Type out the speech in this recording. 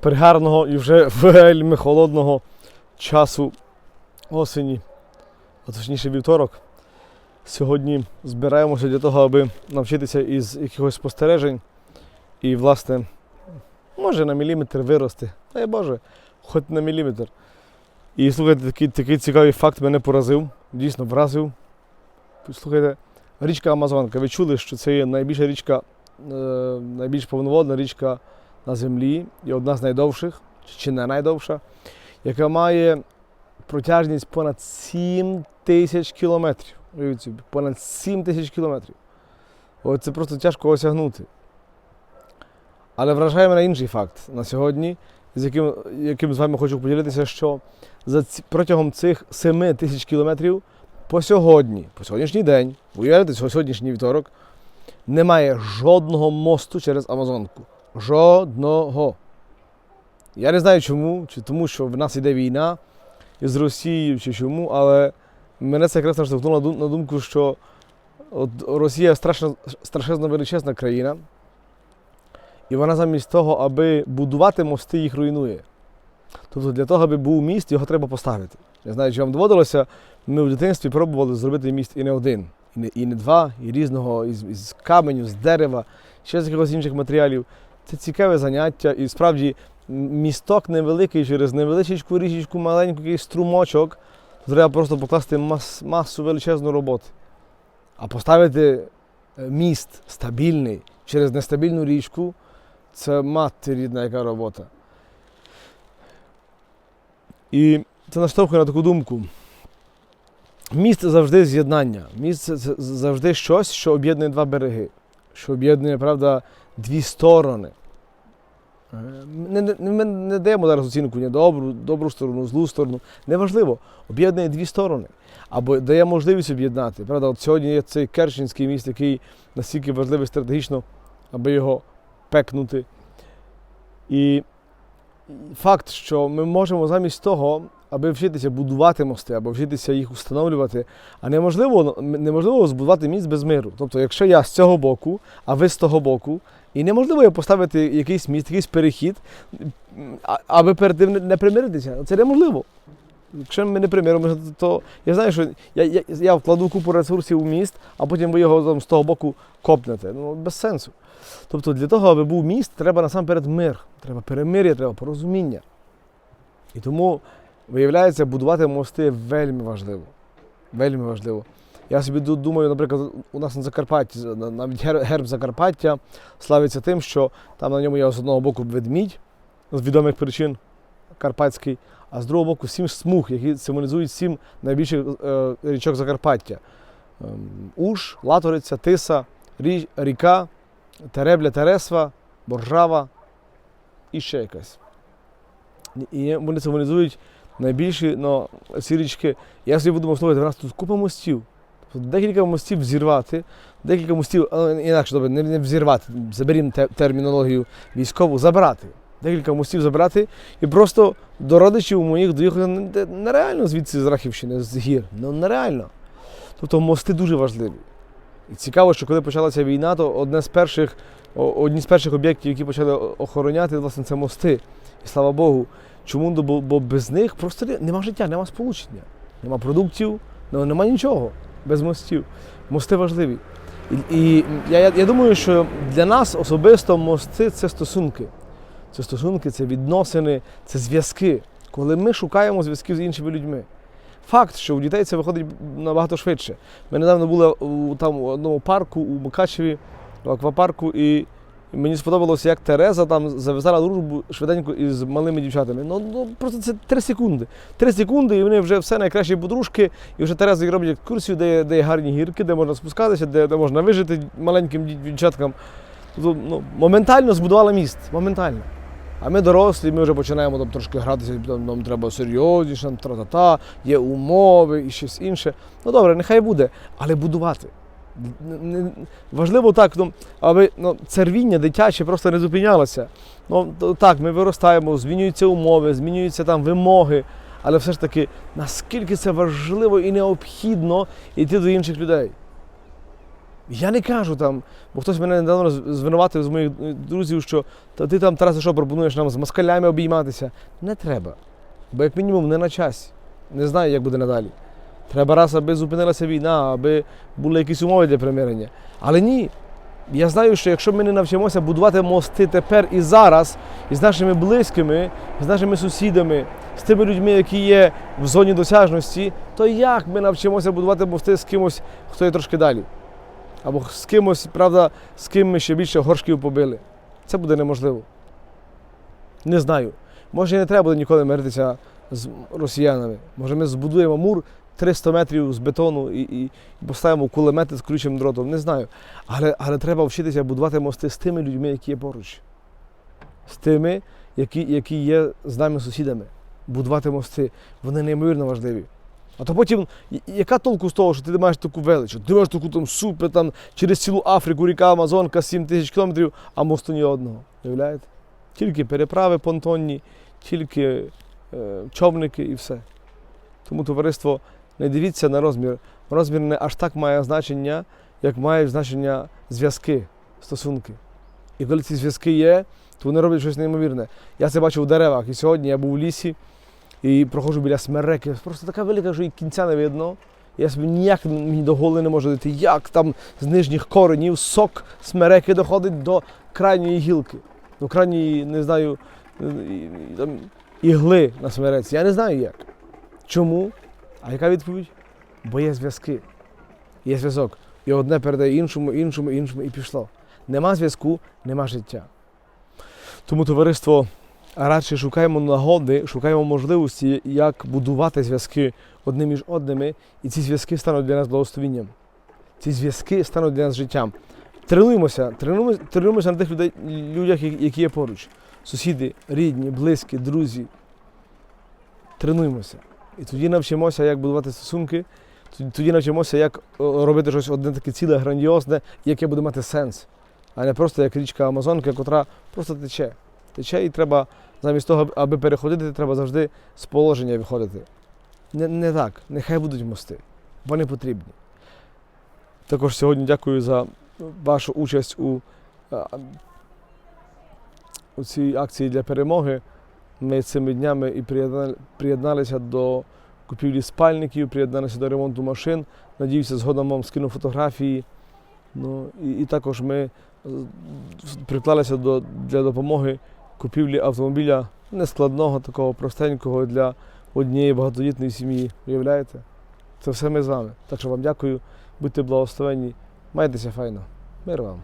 пригарного і вже вельми холодного часу осені, а точніше вівторок. Сьогодні збираємося для того, аби навчитися із якихось спостережень і, власне, може на міліметр вирости. Дай Боже, хоч на міліметр. І слухайте, такий, такий цікавий факт мене поразив, дійсно вразив. Слухайте, річка Амазонка. Ви чули, що це є найбільша річка, е, найбільш повноводна річка на землі і одна з найдовших, чи не найдовша, яка має протяжність понад 7 тисяч кілометрів. Понад 7 тисяч кілометрів. От це просто тяжко осягнути. Але вражає мене інший факт на сьогодні, з яким, яким з вами хочу поділитися, що за ці, протягом цих 7 тисяч кілометрів по сьогодні, по сьогоднішній день, уявляєте, сьогоднішній вівторок, немає жодного мосту через Амазонку. Жодного. Я не знаю чому, чи тому, що в нас йде війна із Росією, чи чому, але мене це якраз наштовхнуло на на думку, що от Росія страшно, страшезно величезна країна, і вона замість того, аби будувати мости, їх руйнує. Тобто для того, аби був міст, його треба поставити. Я знаю, чи вам доводилося, ми в дитинстві пробували зробити міст і не один, і не, і не два, і різного, із, із каменю, з дерева, ще з якихось інших матеріалів. Це цікаве заняття, і справді місток невеликий через невеличку річечку, маленький якийсь струмочок. Треба просто покласти мас, масу величезну роботи. А поставити е, міст стабільний через нестабільну річку це мати рідна яка робота. І це наштовхує на таку думку. Міст завжди з'єднання. Міст це завжди щось, що об'єднує два береги, що об'єднує, правда, дві сторони. Е, Не, не, ми не даємо зараз оцінку ні добру, добру сторону, злу сторону. Неважливо, об'єднує дві сторони. Або дає можливість об'єднати. Правда, от сьогодні є цей Керченський міст, який настільки важливий стратегічно, аби його пекнути. І факт, що ми можемо замість того, аби вчитися будувати мости, або вчитися їх встановлювати, а неможливо, неможливо збудувати міст без миру. Тобто, якщо я з цього боку, а ви з того боку, і неможливо є поставити якийсь міст, якийсь перехід, аби перед тим не- примиритися. Це неможливо. Якщо ми не примиримося, то я знаю, що я, я, я вкладу купу ресурсів у міст, а потім ви його там, з того боку копнете. Ну, без сенсу. Тобто для того, аби був міст, треба насамперед мир, треба перемир'я, треба порозуміння. І тому, виявляється, будувати мости вельми важливо. Вельми важливо. Я собі думаю, наприклад, у нас на Закарпатті, навіть герб Закарпаття славиться тим, що там на ньому є з одного боку ведмідь, з відомих причин карпатський, а з другого боку сім смуг, які символізують сім найбільших е, річок Закарпаття. Ем, Уж, Латориця, Тиса, Рі- ріка, Теребля, Тересва, Боржава і ще якась. І вони символізують найбільші ну, ці річки. Я собі подумав, слухайте, в нас тут купа мостів. Тобто декілька мостів взірвати, декілька мостів, е, інакше добре, не, взірвати, заберімо те- термінологію військову, забрати. Декілька мостів забрати і просто до родичів моїх доїхати нереально звідси з Рахівщини, з гір. Ну нереально. Тобто мости дуже важливі. І цікаво, що коли почалася війна, то одне з перших, одні з перших об'єктів, які почали охороняти, власне, це мости. І слава Богу. Чому? Бо, без них просто нема життя, нема сполучення, нема продуктів, нема нічого без мостів. Мости важливі. І, і я, я, я думаю, що для нас особисто мости це стосунки. Це стосунки, це відносини, це зв'язки. Коли ми шукаємо зв'язків з іншими людьми. Факт, що у дітей це виходить набагато швидше. Ми недавно були у, там, у одному парку у Мукачеві, в аквапарку, і мені сподобалося, як Тереза там зав'язала дружбу швиденько із малими дівчатами. Ну, ну просто це три секунди. Три секунди, і вони вже все найкращі подружки, і вже Тереза робить екскурсію, де, де є гарні гірки, де можна спускатися, де, де можна вижити маленьким дівчаткам. Тобто, ну, моментально збудувала міст. Моментально. А ми дорослі, ми вже починаємо там трошки гратися, там, нам треба серйозніше, нам тра-та-та, є умови і щось інше. Ну добре, нехай буде, але будувати. Важливо так, ну, аби ну, це рвіння дитяче просто не зупинялося. Ну, так, ми виростаємо, змінюються умови, змінюються там вимоги, але все ж таки, наскільки це важливо і необхідно йти до інших людей. Я не кажу там, бо хтось мене недавно звинуватив з моїх е, друзів, що та ти там, Тарасе, що пропонуєш нам з москалями обійматися. Не треба. Бо як мінімум не на часі. Не знаю, як буде надалі. Треба раз, аби зупинилася війна, аби були якісь умови для примирення. Але ні. Я знаю, що якщо ми не навчимося будувати мости тепер і зараз, із нашими близькими, з нашими сусідами, з тими людьми, які є в зоні досяжності, то як ми навчимося будувати мости з кимось, хто є трошки далі? Або з кимось, правда, з ким ми ще більше горшків побили. Це буде неможливо. Не знаю. Може, і не треба буде ніколи миритися з росіянами. Може, ми збудуємо мур 300 метрів з бетону і, і, поставимо кулемети з ключим дротом. Не знаю. Але, але треба вчитися будувати мости з тими людьми, які є поруч. З тими, які, які є з нами сусідами. Будувати мости. Вони неймовірно важливі. А то потім, яка толку з того, що ти маєш таку велич? Ти маєш таку там супер там через цілу Африку, ріка Амазонка, 7 тисяч кілометрів, а мосту ні одного. Уявляєте? Тільки переправи понтонні, тільки е, човники і все. Тому товариство, не дивіться на розмір. Розмір не аж так має значення, як мають значення зв'язки, стосунки. І коли ці зв'язки є, то вони роблять щось неймовірне. Я це бачив у деревах. І сьогодні я був у лісі і проходжу біля смереки. Просто така велика, що і кінця не видно. Я собі ніяк мені до голови не можу дійти, як там з нижніх коренів сок смереки доходить до крайньої гілки, до крайньої, не знаю, там, ігли на смереці. Я не знаю як. Чому? А яка відповідь? Бо є зв'язки. Є зв'язок. І одне передає іншому, іншому, іншому, і пішло. Нема зв'язку, нема життя. Тому товариство радше шукаємо нагоди, шукаємо можливості, як будувати зв'язки одним між одними, і ці зв'язки стануть для нас благословінням. Ці зв'язки стануть для нас життям. Тренуємося, тренуємося, тренуємося на тих людей, людях, які є поруч. Сусіди, рідні, близькі, друзі. Тренуємося. І тоді навчимося, як будувати стосунки, тоді- навчимося, як робити щось одне таке ціле, грандіозне, яке буде мати сенс. А не просто як річка Амазонка, котра просто тече. Тече і треба, замість того, аби переходити, треба завжди з положення виходити. Не, не так, нехай будуть мости. Вони потрібні. Також сьогодні дякую за вашу участь у, у цій акції для перемоги. Ми цими днями і приєдналися до купівлі спальників, приєдналися до ремонту машин. Надіюся, згодом вам скину фотографії. Ну, і, і також ми е, приклалися до, для допомоги купівлі автомобіля нескладного, такого простенького для однієї багатодітної сім'ї. Уявляєте? Це все ми з вами. Так що вам дякую, будьте благословенні, майтеся файно. Мир вам.